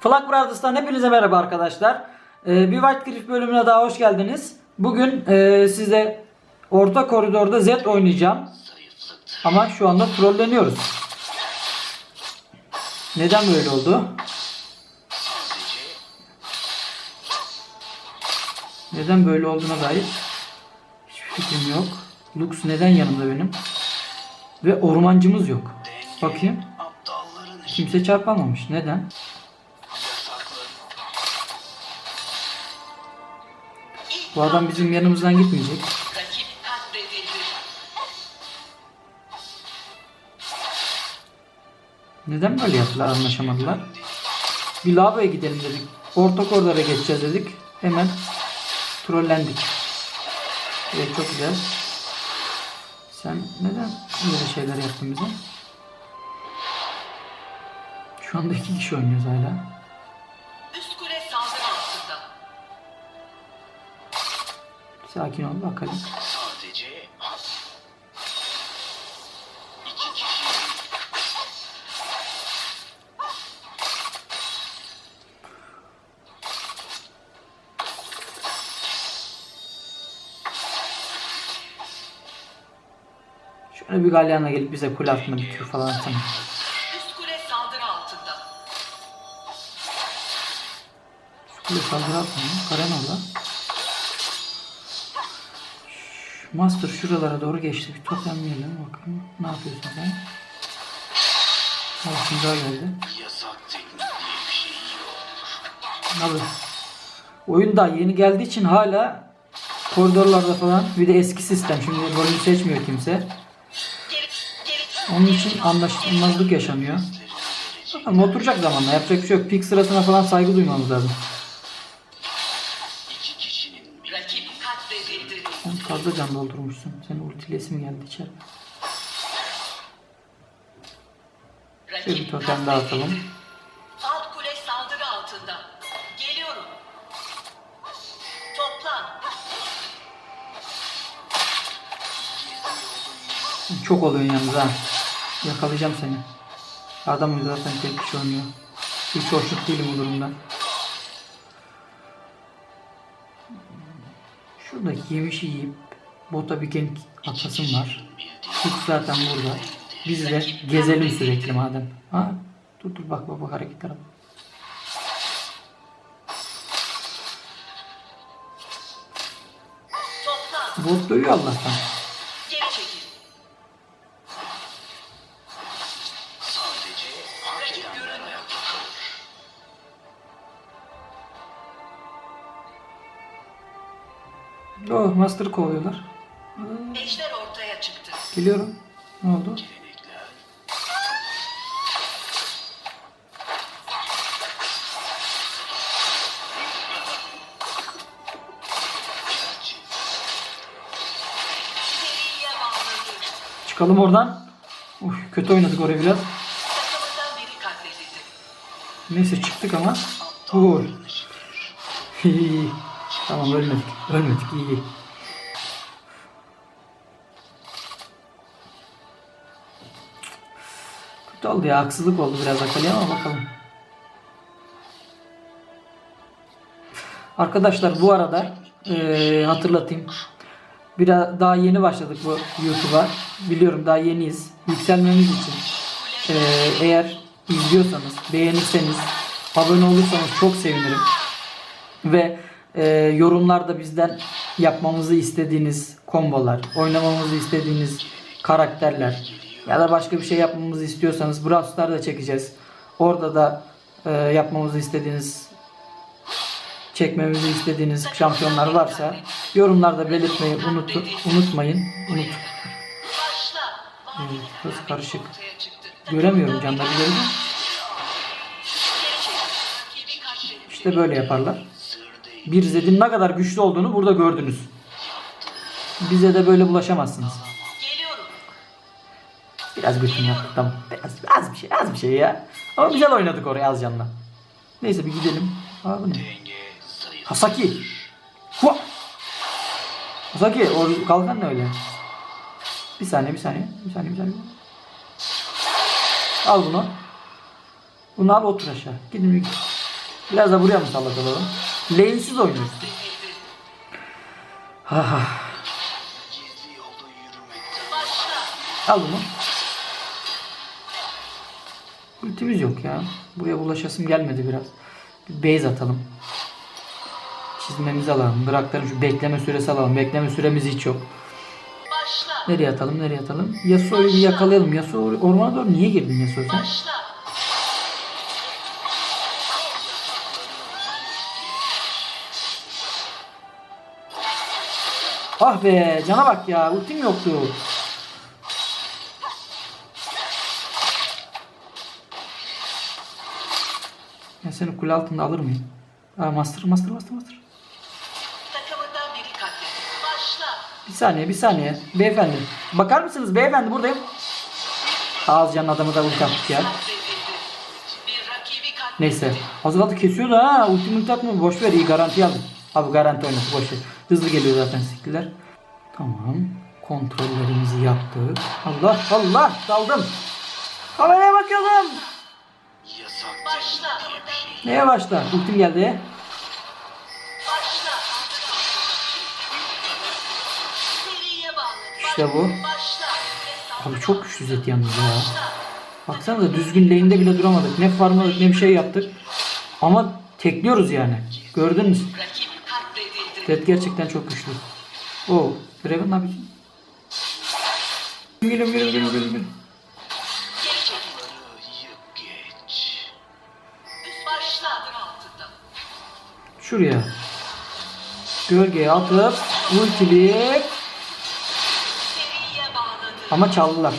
Flag Brothers'tan hepinize merhaba arkadaşlar. Ee, bir White Griff bölümüne daha hoş geldiniz. Bugün e, size orta koridorda Z oynayacağım. Ama şu anda trolleniyoruz. Neden böyle oldu? Neden böyle olduğuna dair hiçbir fikrim yok. Lux neden yanımda benim? Ve ormancımız yok. Bakayım. Kimse çarpamamış. Neden? Bu adam bizim yanımızdan gitmeyecek. Neden böyle yaptılar anlaşamadılar? Bir lavaboya gidelim dedik. Orta koridora geçeceğiz dedik. Hemen trollendik. Evet çok güzel. Sen neden böyle şeyler yaptın bize? Şu anda iki kişi oynuyoruz hala. Sakin ol bakalım. Sadece has. İki kişi Şöyle bir galyanla gelip bize kule altında bir Q falan atsana. Üst kule saldırı altında. Kule saldırı atmıyor. Karen orada. Şş, Master şuralara doğru geçti. Bir totemleyelim bakalım. Ne yapıyorsun sen? Olsun daha geldi. şey. Abi. Oyun daha yeni geldiği için hala koridorlarda falan bir de eski sistem. Şimdi rolünü seçmiyor kimse. Onun için anlaşılmazlık yaşanıyor. Bakalım oturacak zamanla. Yapacak bir şey yok. Pik sırasına falan saygı duymamız lazım. Fazla can doldurmuşsun. Senin ultilesi mi geldi içeri? Şöyle bir totem daha atalım. Alt kule saldırı altında. Geliyorum. Toplan. Çok oluyorsun yalnız ha. Yakalayacağım seni. Adam zaten tek kişi oynuyor. Hiç hoşnut değilim bu durumdan. Şuradaki yemişi yiyip bota gank atasım var. Hiç zaten burada. Biz de gezelim sürekli madem. Ha? Dur dur bak bak bak hareketlere bak. Bot dövüyor Allah'tan. Oh Master kovalıyorlar. Ejder ortaya çıktı. Geliyorum. Ne oldu? Çıkalım oradan. Uf, kötü oynadık oraya biraz. Neyse çıktık ama. Vur. Tamam ölmedik. Ölmedik iyi. Oldu ya. Haksızlık oldu biraz Akali ama bakalım. Arkadaşlar bu arada eee, hatırlatayım. Biraz daha yeni başladık bu YouTube'a. Biliyorum daha yeniyiz. Yükselmemiz için eee, eğer izliyorsanız, beğenirseniz, abone olursanız çok sevinirim. Ve eee, yorumlarda bizden yapmamızı istediğiniz kombolar, oynamamızı istediğiniz karakterler ya da başka bir şey yapmamızı istiyorsanız Brawl Star da çekeceğiz. Orada da eee, yapmamızı istediğiniz çekmemizi istediğiniz şampiyonlar varsa yorumlarda belirtmeyi unut, unutmayın. Unut. Evet, burası karışık. Göremiyorum canları katledildi. İşte böyle yaparlar. Bir Zed'in ne kadar güçlü olduğunu burada gördünüz. Bize de böyle bulaşamazsınız. Biraz götünü yaptık tamam. Biraz, az bir şey, az bir şey ya. Ama güzel oynadık oraya az canla. Neyse bir gidelim. Aa bu ne? Hasaki. Hua! Hasaki o kalkan ne öyle? Bir saniye bir saniye. Bir saniye bir saniye. Al bunu. Bunu al otur aşağı. Gidin bir Biraz da buraya musallat olalım. Lane'siz oynuyoruz. Başla. al bunu. Ultimiz yok ya. Buraya bulaşasım gelmedi biraz. Bir base atalım. Çizmemizi alalım. Bırakların şu bekleme süresi alalım. Bekleme süremiz hiç yok. Başla. Nereye atalım? Nereye atalım? Yasuo'yu bir yakalayalım. Yasuo ormana doğru niye girdin Yasuo sen? Başla. Ah be cana bak ya. Ultim yoktu. Ben seni kule altında alır mıyım? Aa, master, master, master, master. Takımından biri katledildi. Başla. Bir saniye, bir saniye. Beyefendi. Bakar mısınız beyefendi buradayım. Ağız canın adamı da ulti attık ya. Katledildi. Bir rakibi katledildi. Neyse. Az kaldı kesiyordu ha. Ulti multi atma. Boş ver iyi garanti aldım. Abi garanti oynasın boş ver. Hızlı geliyor zaten skiller. Tamam. Kontrollerimizi yaptık. Allah Allah daldım. Kameraya bakıyordum. Başla. Neye başla? Ultim geldi. Başla. Seriye bağlı. İşte bu. Başla. Abi çok güçlü Zed yalnız ya. Baksanıza düzgün lane'de bile duramadık. Ne farmladık ne bir şey yaptık. Ama tekliyoruz yani. Gördünüz. Zed gerçekten çok güçlü. Oo. Draven abi. Gülüm gülüm gülüm gülüm Şuraya. Gölgeye atıp ultileyip ama çaldılar.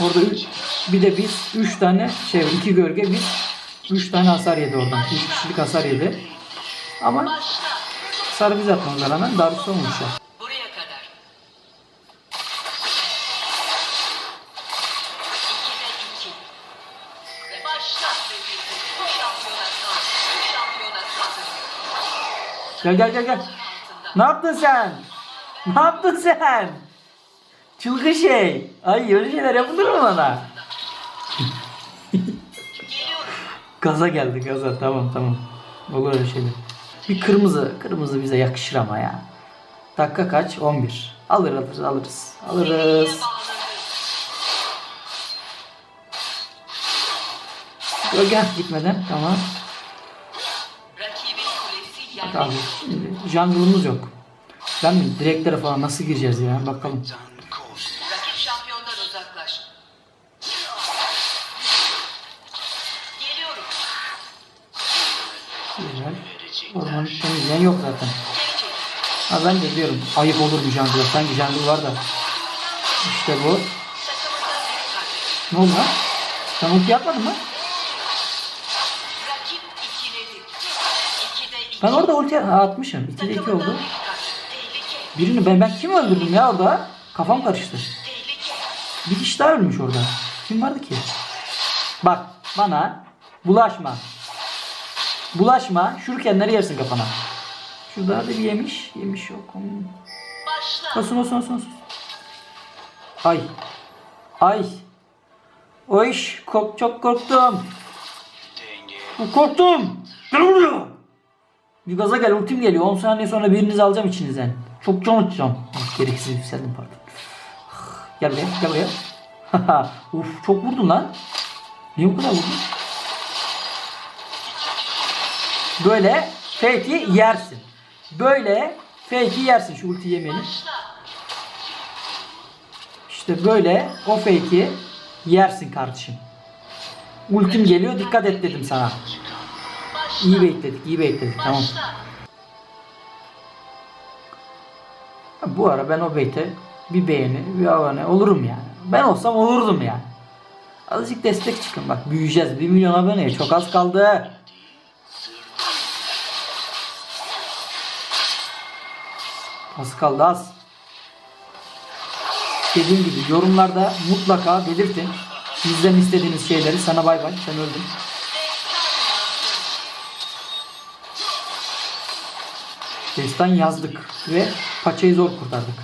Orada üç, bir de biz 3 tane şey iki gölge biz 3 tane hasar yedi oradan. 3 kişilik hasar yedi. Ama hasarı biz atmamıza rağmen Darius olmuş ya. Gel gel gel gel. Ne yaptın sen? Ne yaptın sen? Çılgın şey. Ay öyle şeyler yapılır mı bana? Gaza geldi gaza. Tamam tamam. Olur öyle şeyler. Bir kırmızı. Kırmızı bize yakışır ama ya. Dakika kaç? 11. Alır alırız alırız. Alırız. Gölge gitmeden. Tamam. Hadi abi. jungle'ımız yok. Ben mi? Direklere falan nasıl gireceğiz ya? Bakalım. Rakip şampiyondan uzaklaş. Geliyorum. Güzel. Ormanı temizleyen yok zaten. Ha ben de diyorum ayıp olur mu jungle? Sanki jungle var da. İşte bu. Takımından biri katledildi. Ne oldu lan? Sen ulti yapmadın mı? Ben orada ulti atmışım. 2'de 2 Takımından oldu. Birini ben ben kimi öldürdüm ya orada? Kafam karıştı. Bir kişi daha ölmüş orada. Kim vardı ki? Bak bana bulaşma. Bulaşma. Şurkenleri yersin kafana. Şurada da bir yemiş. Yemiş yok. Başla. Olsun olsun olsun. olsun. Ay. Ay. O iş kork çok korktum. Korktum. Gel buraya. Bir gaza gel ultim geliyor. 10 saniye sonra birinizi alacağım içinizden. Çok can atacağım. Ah, Gereksiz yükseldim pardon. Gel buraya gel buraya. Uf çok vurdun lan. Niye bu kadar vurdun? Böyle fake'i yersin. Böyle fake'i yersin şu ulti. Başla. İşte böyle o fake'i yersin kardeşim. Ultim geliyor dikkat et dedim sana. Başla. İyi bekledik iyi bekledik tamam. Başla. Bu ara ben o beyte bir beğeni bir abone olurum yani. Ben olsam olurdum yani. Azıcık destek çıkın bak büyüyeceğiz. 1 milyon aboneye çok az kaldı. Az kaldı az. Dediğim gibi yorumlarda mutlaka belirtin. Bizden istediğiniz şeyleri sana bay bay sen öldün. Destan yazdık ve paçayı zor kurtardık.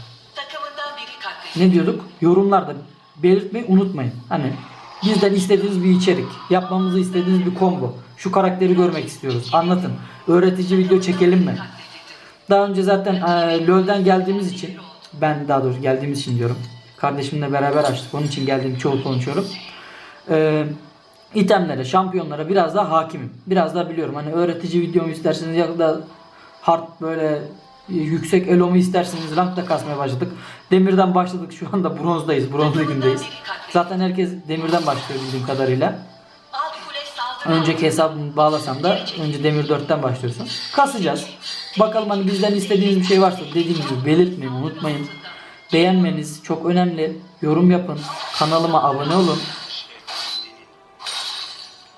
Ne diyorduk? Yorumlarda belirtmeyi unutmayın. Hani Bizden istediğiniz bir içerik, yapmamızı istediğiniz bir combo. Şu karakteri görmek istiyoruz. Anlatın. Öğretici video çekelim mi? Daha önce zaten e, LoL'den geldiğimiz için ben daha doğrusu geldiğimiz için diyorum. Kardeşimle beraber açtık. Onun için geldiğim çoğu konuşuyorum. E, itemlere, şampiyonlara biraz daha hakimim. Biraz daha biliyorum. Hani öğretici videomu isterseniz ya da hard böyle e, yüksek elomu isterseniz rankta kasmaya başladık. Demirden başladık. Şu anda bronzdayız. Bronz ligindeyiz. Zaten herkes demirden başlıyor bildiğim kadarıyla. Önceki hesabımı bağlasam da önce Demir 4'ten başlıyorsun. Kasacağız. Bakalım hani bizden istediğiniz bir şey varsa dediğim gibi belirtmeyin, unutmayın. Beğenmeniz çok önemli. Yorum yapın. Kanalıma abone olun.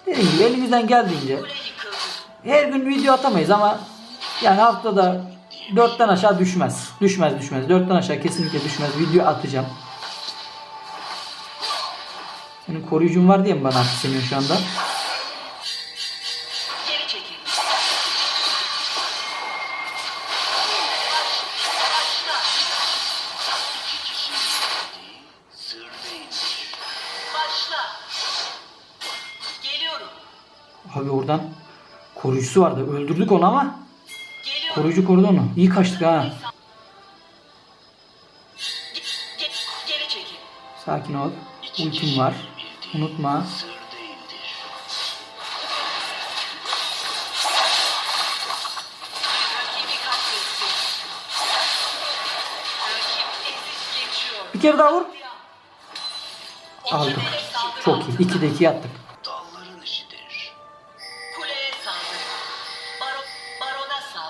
Dediğim gibi elimizden geldiğince her gün video atamayız ama yani haftada 4'ten aşağı düşmez. Düşmez düşmez. 4'ten aşağı kesinlikle düşmez. Video atacağım. Senin koruyucun var diye mi bana senin şu anda? Abi oradan koruyucusu vardı. Öldürdük onu ama. Koruyucu korudu onu. İyi kaçtık ha. Sakin ol. Ultim var. Unutma. Bir kere daha vur. Aldık. Çok iyi. 2'de 2 yaptık.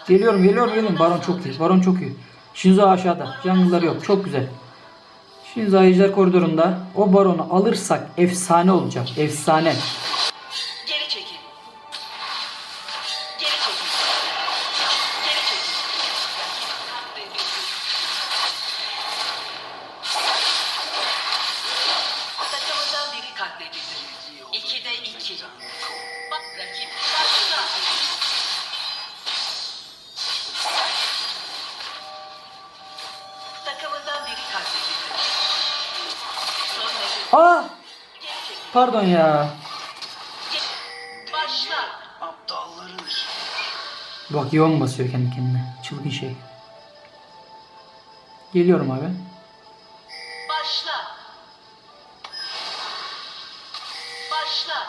Geliyorum geliyorum geliyorum. Baron çok iyi. Baron çok iyi. Shinzo aşağıda. Jungle'ları yok. Çok güzel. Shinzo ejder koridorunda. O baronu alırsak efsane olacak. Efsane. Çekil. Pardon ya. Bak yoğun basıyor kendi kendine. Çılgın şey. Geliyorum abi. Başla. Başla.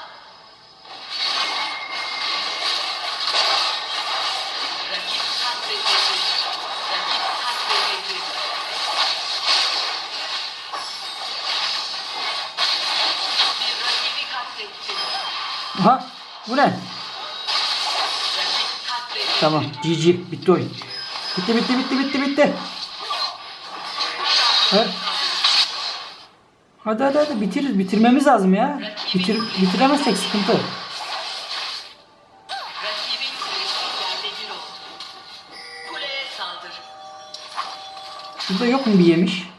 Rakip katledildi. Bu ne? Tamam. GG. Bitti oyun. Bitti bitti bitti bitti bitti. Evet. Hadi hadi hadi bitiririz. Bitirmemiz lazım ya. Bitir, bitiremezsek sıkıntı. Şurada yok mu bir yemiş?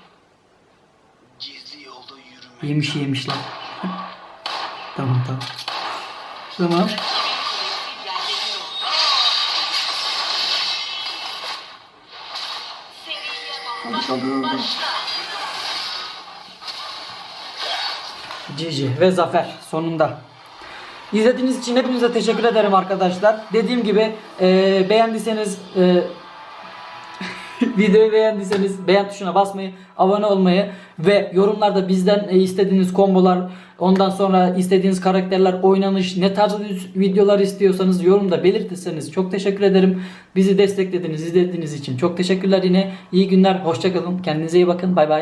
Yemiş yemişler. tamam tamam. Tamam. Hadi. Başla. GG ve zafer sonunda. İzlediğiniz için hepinize teşekkür ederim arkadaşlar. Dediğim gibi e, beğendiyseniz e, videoyu beğendiyseniz beğen tuşuna basmayı, abone olmayı ve yorumlarda bizden e, istediğiniz kombolar, ondan sonra istediğiniz karakterler, oynanış, ne tarz videolar istiyorsanız yorumda belirtirseniz çok teşekkür ederim. Bizi desteklediğiniz, izlediğiniz için çok teşekkürler yine. İyi günler, hoşçakalın. Kendinize iyi bakın. Bay bay.